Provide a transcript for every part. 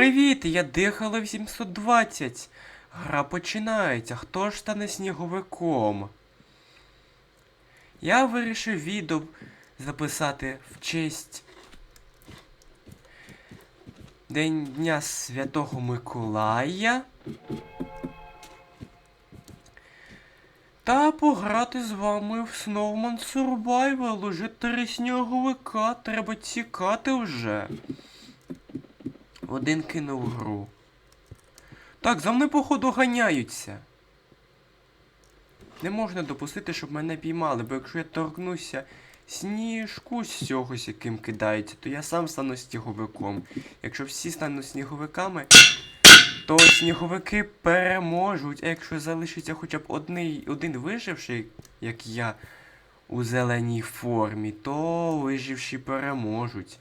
Привіт, я дихала 720. Гра починається. Хто ж стане сніговиком? Я вирішив відео записати в честь День Дня Святого Миколая. Та пограти з вами в Snowman Survival. Уже три сніговика, треба тікати вже. Один кинув гру. Так, за мною походу ганяються. Не можна допустити, щоб мене піймали, бо якщо я торкнуся сніжку з цього, яким кидається, то я сам стану сніговиком. Якщо всі стануть сніговиками, то сніговики переможуть. А якщо залишиться хоча б одний, один виживший, як я, у зеленій формі, то виживші переможуть.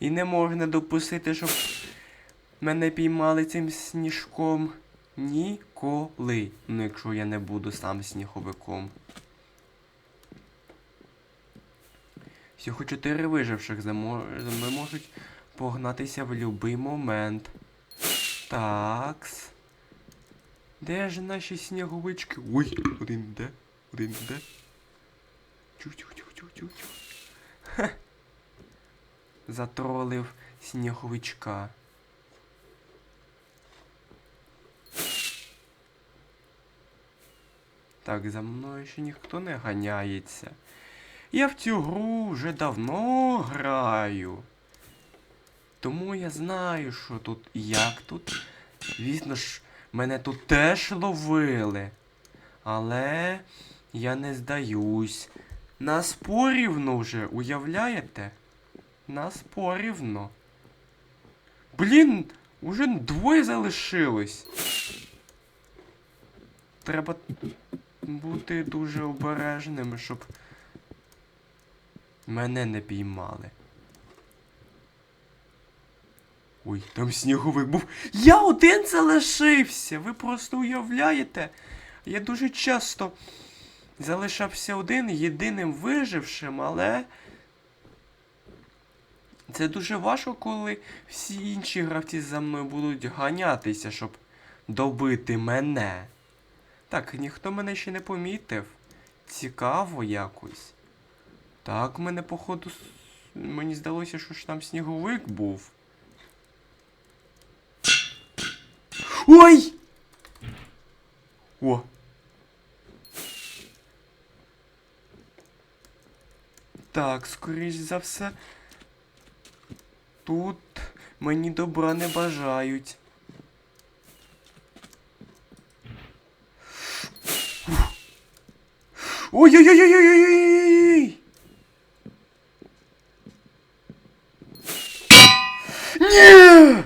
І не можна допустити, щоб мене піймали цим сніжком ніколи. Ну, якщо я не буду сам сніговиком. Всього чотири виживших за мо- за мною можуть погнатися в будь-який момент. Такс. Де ж наші сніговички? Ой, один де? Один де? Чу-чу-чу-чу-чу. Затролив сніговичка. Так, за мною ще ніхто не ганяється. Я в цю гру вже давно граю. Тому я знаю, що тут і як тут. Звісно ж, мене тут теж ловили. Але я не здаюсь. Нас порівну вже, уявляєте? Нас порівну. Блін, уже двоє залишилось. Треба бути дуже обережним, щоб мене не піймали. Ой, там сніговик був. Я один залишився! Ви просто уявляєте? Я дуже часто залишався один єдиним вижившим, але. Це дуже важко, коли всі інші гравці за мною будуть ганятися, щоб добити мене. Так, ніхто мене ще не помітив. Цікаво якось. Так, мене, походу, мені здалося, що ж там сніговик був. Ой! О! Так, скоріш за все. Тут мені добра не бажають. Ой-ой-ой-ой-ой-ой-ой! Ні!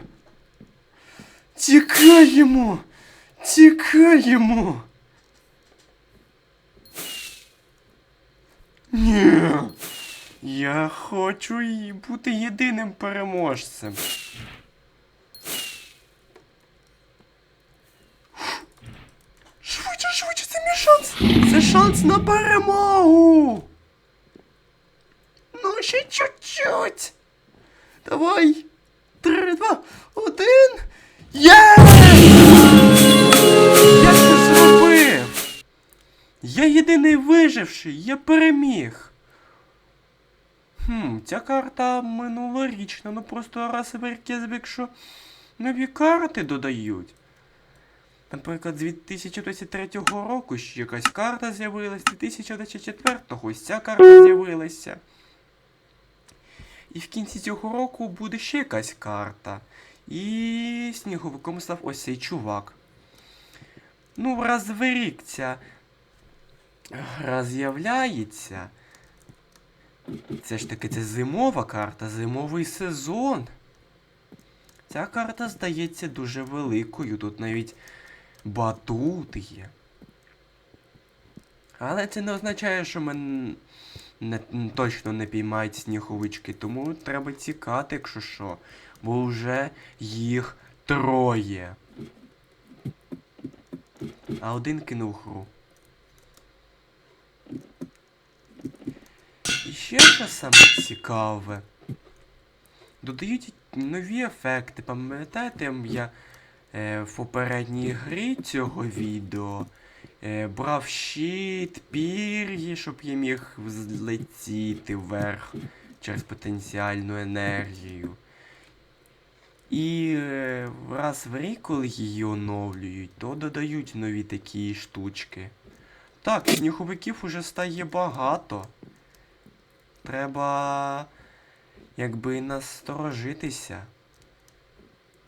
Тікаємо! Тікаємо! Ні! Я хочу бути єдиним переможцем. Швидше, швидше, це мій шанс! Це шанс на перемогу! Ну, ще чуть-чуть! Давай! Три, два, один! Є! Я це зробив! Я єдиний виживший, я переміг. Хм, ця карта минулорічна, ну просто раз я що нові карти додають. Наприклад, з 2023 року ще якась карта з'явилась, 2024 ось ця карта з'явилася. І в кінці цього року буде ще якась карта. І сніговиком став ось цей чувак. Ну, раз в рік ця гра з'являється. Це ж таки це зимова карта, зимовий сезон. Ця карта здається дуже великою. Тут навіть батут є. Але це не означає, що мене не, точно не піймають сніговички, тому треба тікати, якщо що. Бо вже їх троє. А один кинув гру. І ще що саме цікаве. Додають нові ефекти. Пам'ятаєте, я е, в попередній грі цього відео е, брав щит, пір'ї, щоб я міг злетіти вверх через потенціальну енергію. І е, раз в рік, коли її оновлюють, то додають нові такі штучки. Так, сніговиків уже стає багато. Треба якби насторожитися.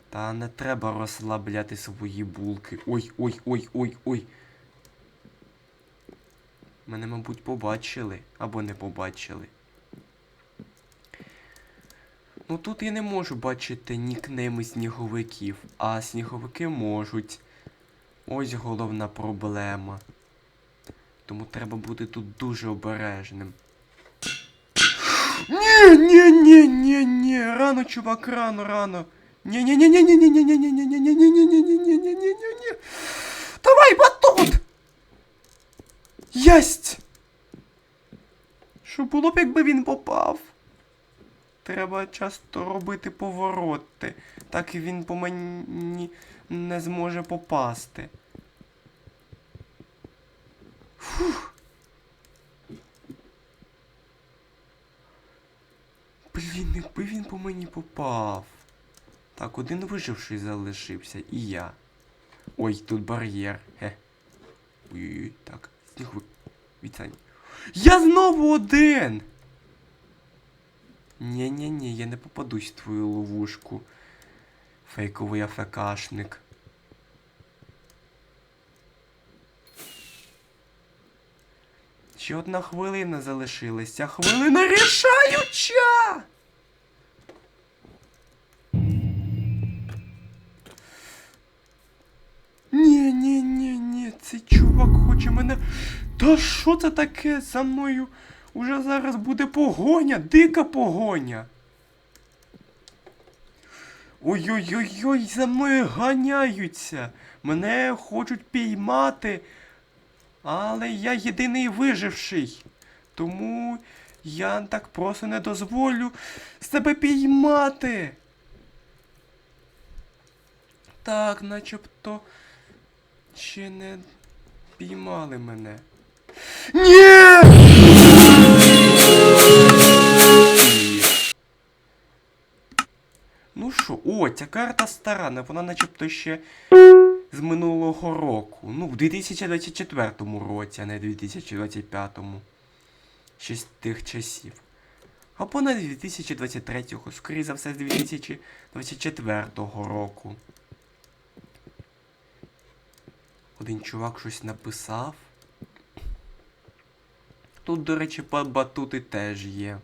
Та не треба розслабляти свої булки. Ой, ой, ой, ой, ой. Мене, мабуть, побачили або не побачили. Ну тут я не можу бачити нікнейми сніговиків, а сніговики можуть. Ось головна проблема. Тому треба бути тут дуже обережним. Ні, рано, чувак, рано, рано. Ні. Давай батут! Єсть! Що було б, якби він попав? Треба часто робити повороти. Так і він по мені не зможе попасти. Фух. Блін, якби він по мені попав. Так, один виживший залишився, і я. Ой, тут бар'єр. Хе. Ой-ой-ой, так, сніговик. Відстань. Я знову один! Ні-ні-ні, я не попадусь в твою ловушку. Фейковий АФКшник. Ще одна хвилина залишилась. Ця хвилина рішаюча! Мене. Та що це таке за мною? Уже зараз буде погоня, дика погоня. Ой-ой-ой-ой, за мною ганяються. Мене хочуть піймати. Але я єдиний виживший. Тому я так просто не дозволю себе піймати. Так, начебто ще не піймали мене. Ні! Ну що, о, ця карта стара, не вона начебто ще з минулого року. Ну, в 2024 році, а не 2025. Ще з тих часів. Або не 2023-го, скоріше за все, з 2024 року. Один чувак щось написав. Тут, до речі, ба- батути теж є.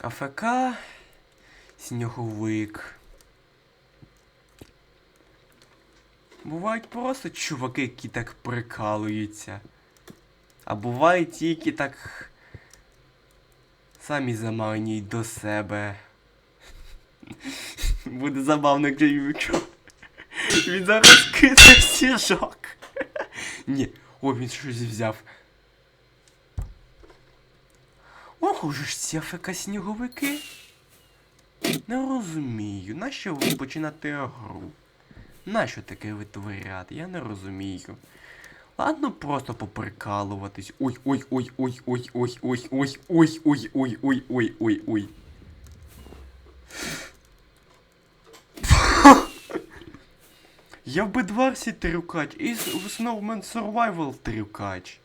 АФК, сніговик. Бувають просто чуваки, які так прикалуються. А бувають ті, які так самі заманюють до себе. Буде забавно, якщо він зараз кине сіжок. Ні, о, він щось взяв. Ох, уже ж ці АФК сніговики. Не розумію, нащо починати гру? Нащо таке витворяти? Я не розумію. Ладно, просто поприкалуватись. Ой, Я в Бедварсі трюкач і в Snowman Survival трюкач.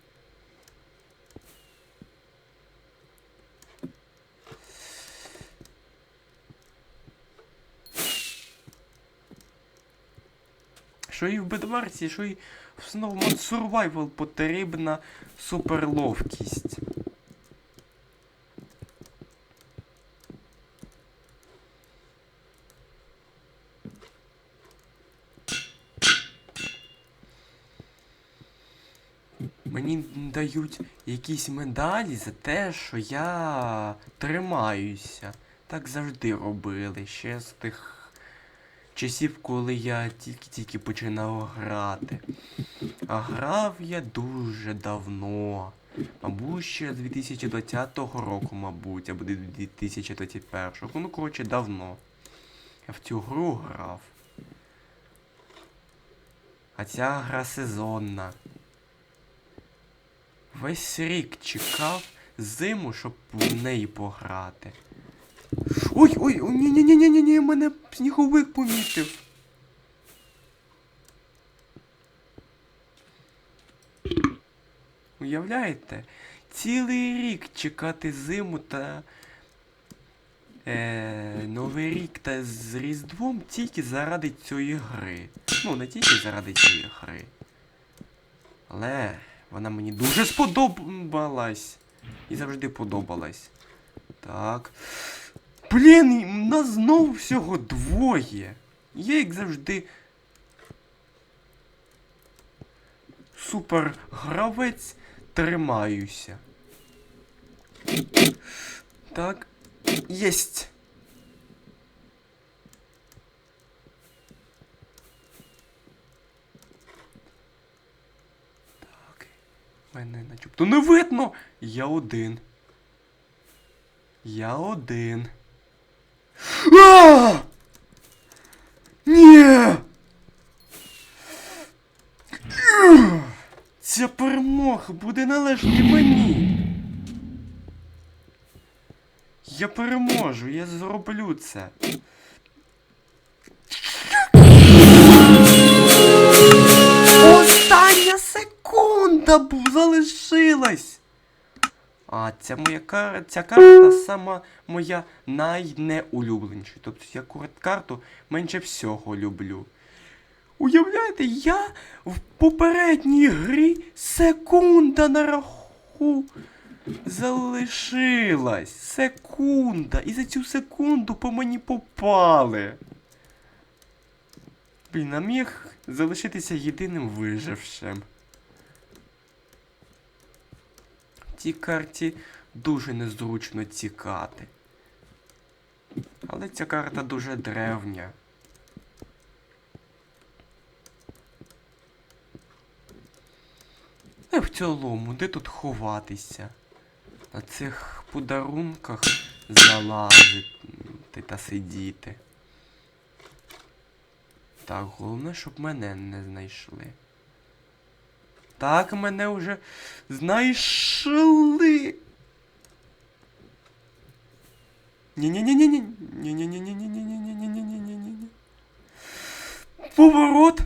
Що і в Бедварсі, що і в Snowman Survival потрібна суперловкість. Мені дають якісь медалі за те, що я тримаюся. Так завжди робили ще з тих часів, коли я тільки-тільки починав грати. А грав я дуже давно. Мабуть, ще з 2020 року, мабуть, або 2021. Ну, коротше, давно. Я в цю гру грав. А ця гра сезонна. Весь рік чекав зиму, щоб в неї пограти. Ой, ой, ой, ні, ні, ні, ні, ні, мене сніговик помітив. Уявляєте? Цілий рік чекати зиму та е, Новий рік та з Різдвом тільки заради цієї гри. Ну, не тільки заради цієї гри. Але вона мені дуже сподобалась. І завжди подобалась. Так. Блін, нас знову всього двоє. Я, як завжди. Супер гравець тримаюся. Так. Єсть. Мене начебто не видно. Я один. Я один. А! Ні! Ця перемога буде належати мені. Я переможу, я зроблю це. Бу- залишилась. А ця моя кар... ця карта сама моя найнеулюбленіша. Тобто я карту менше всього люблю. Уявляєте, я в попередній грі секунда на раху залишилась. Секунда. І за цю секунду по мені попали. Блін, а міг залишитися єдиним вижившим. В цій карті дуже незручно тікати. Але ця карта дуже древня. А в цілому, де тут ховатися? На цих подарунках залазити та сидіти. Так, головне, щоб мене не знайшли. Так, мене вже знайшли. Ні-ні-ні-ні-ні. Ні-ні-ні-ні-ні-ні-ні-ні-ні-ні-ні-ні. Поворот.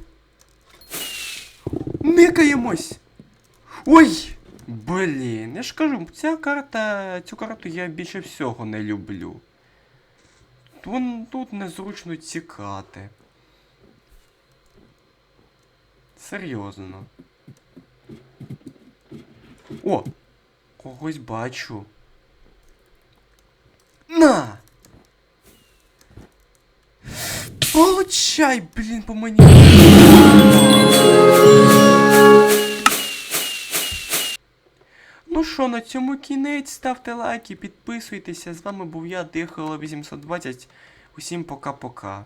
Никаємось. Ой! Блін, я ж кажу, ця карта, цю карту я більше всього не люблю. Тут, тут незручно тікати. Серйозно. О! Когось бачу. На! Получай, блін, по мені. Ну що, на цьому кінець. Ставте лайки, підписуйтеся. З вами був я, Дихало 820. Усім пока-пока.